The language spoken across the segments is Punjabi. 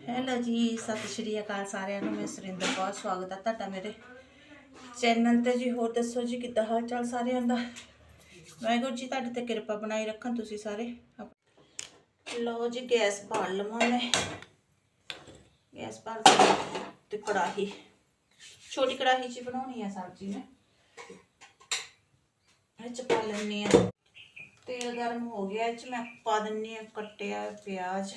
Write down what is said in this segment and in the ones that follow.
ਹੈਲੋ ਜੀ, ਸਤਿ ਸ਼੍ਰੀ ਅਕਾਲ ਸਾਰਿਆਂ ਨੂੰ, ਮੈਂ ਸੁਰਿੰਦਰ ਕੌਰ, ਸਵਾਗਤ ਹੈ ਤੁਹਾਡਾ ਮੇਰੇ ਚੈਨਲ ਤੇ ਜੀ। ਹੋਰ ਦੱਸੋ ਜੀ, ਕਿੱਦਾਂ ਹਾਲ ਚਾਲ ਸਾਰਿਆਂ ਦਾ? ਵਾਹਿਗੁਰੂ ਜੀ, ਤੁਹਾਡੇ ਤੇ ਕਿਰਪਾ ਬਣਾਈ ਰੱਖਣ ਤੁਸੀਂ ਸਾਰੇ। ਲਓ ਜੀ, ਗੈਸ ਬਾਲ ਲਵਾਂ ਮੈਂ ਗੈਸ ਬਾਲ ਕੇ ਤੇ ਕੜਾਹੀ, ਛੋਟੀ ਕੜਾਹੀ 'ਚ ਬਣਾਉਣੀ ਆ ਸਬਜ਼ੀ ਮੈਂ। ਇਹ 'ਚ ਪਾ ਲੈਣੀ ਆ। ਤੇਲ ਗਰਮ ਹੋ ਗਿਆ, ਇਹ 'ਚ ਮੈਂ ਪਾ ਦਿੰਨੀ ਆ ਕੱਟਿਆ ਪਿਆਜ਼।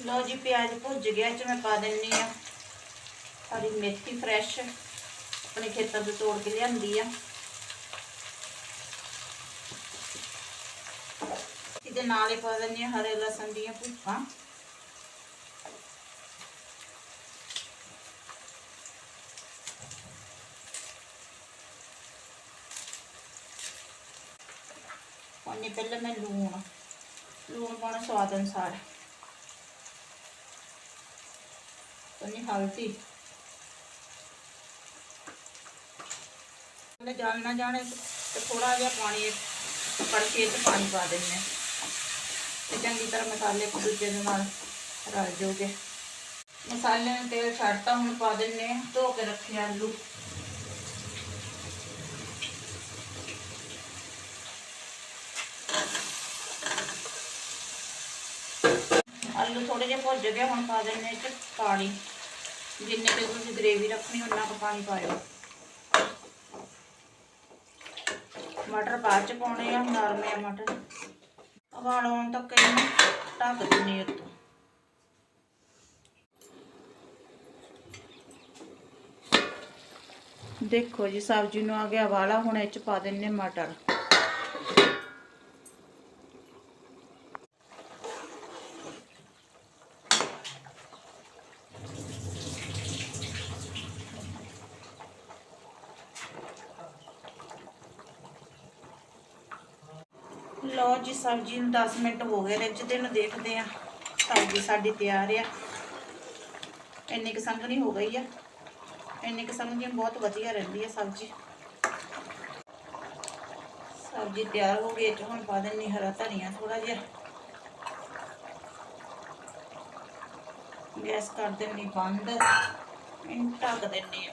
ਲਓ ਜੀ, ਪਿਆਜ਼ ਭੁੱਜ ਗਿਆ 'ਚ ਮੈਂ ਪਾ ਦਿੰਨੀ ਆ। ਹਰੀ ਮੇਥੀ ਫਰੈਸ਼ ਆਪਣੇ ਖੇਤਾਂ ਤੋਂ ਤੋੜ ਕੇ ਲਿਆਂਦੀ ਆ। ਇਹਦੇ ਨਾਲ ਹੀ ਪਾ ਦਿੰਨੀ ਆ ਹਰੇ ਲਸਣ ਦੀਆਂ ਭੁੱਖਾਂ। ਪਾਉਣੀ ਪਹਿਲਾਂ ਮੈਂ ਲੂਣ ਲੂਣ ਪਾਉਣਾ ਸਵਾਦ ਅਨੁਸਾਰ। ਪਾਉਣੀ ਹਲਦੀ ਮੈਂ ਜਾਣ ਨਾ ਜਾਣੇ ਤੇ ਥੋੜਾ ਜਿਹਾ ਪਾਣੀ ਕੜਛੀ ਚ ਪਾਣੀ ਪਾ ਦਿੰਦੇ ਤੇ ਚੰਗੀ ਤਰ੍ਹਾਂ ਮਸਾਲੇ ਇੱਕ ਦੂਜੇ ਦੇ ਨਾਲ ਰਲ ਜੋਗੇ ਮਸਾਲੇ ਨੂੰ ਤੇਲ ਛੱਡਤਾ, ਹੁਣ ਪਾ ਦਿੰਨੇ ਧੋ ਕੇ ਰੱਖੇ ਆਲੂ। ਆਲੂ ਥੋੜੇ ਜਿਹਾ ਭੁੱਜ ਗਏ, ਹੁਣ ਪਾ ਦਿੰਨੇ ਚ ਪਾਣੀ। ਜਿੰਨੇ ਕਿ ਤੁਸੀਂ ਗ੍ਰੇਵੀ ਰੱਖਣੀ ਉਹਨਾਂ ਕੁ ਪਾਣੀ ਪਾਇਓ। ਮਟਰ ਬਾਅਦ ਚ ਪਾਉਣੇ ਆ ਨਰਮੇ ਆ ਮਟਰ। ਉਬਾਲ ਆਉਣ ਤੱਕ ਇਹਨੂੰ ਢੱਕ ਦਿੰਨੀ ਉੱਤੋਂ। ਦੇਖੋ ਜੀ, ਸਬਜ਼ੀ ਨੂੰ ਆ ਗਿਆ ਵਾਲਾ, ਹੁਣ ਇਹ ਚ ਪਾ ਦਿੰਨੇ ਮਟਰ। ਲਓ ਜੀ, ਸਬਜ਼ੀ ਨੂੰ 10 ਮਿੰਟ ਹੋ ਗਏ ਰਿੱਝਦੇ ਨੂੰ ਦੇਖਦੇ ਆ ਸਬਜ਼ੀ ਸਾਡੀ ਤਿਆਰ ਆ। ਇੰਨੀ ਕੁ ਸੰਘਣੀ ਹੋ ਗਈ ਆ। ਇੰਨੀ ਕੁ ਸੰਘਣੀ, ਬਹੁਤ ਵਧੀਆ ਰਹਿੰਦੀ ਆ ਸਬਜ਼ੀ। ਸਬਜ਼ੀ ਤਿਆਰ ਹੋ ਗਈ ਇਹ ਹੁਣ ਪਾ ਦਿੰਨੀ ਹਰਾ ਧਨੀਆ ਥੋੜਾ ਜਿਹਾ। ਗੈਸ ਕਰ ਦਿੰਨੀ ਬੰਦ। ਇਹਨੂੰ ਢੱਕ ਦਿੰਨੀ ਆ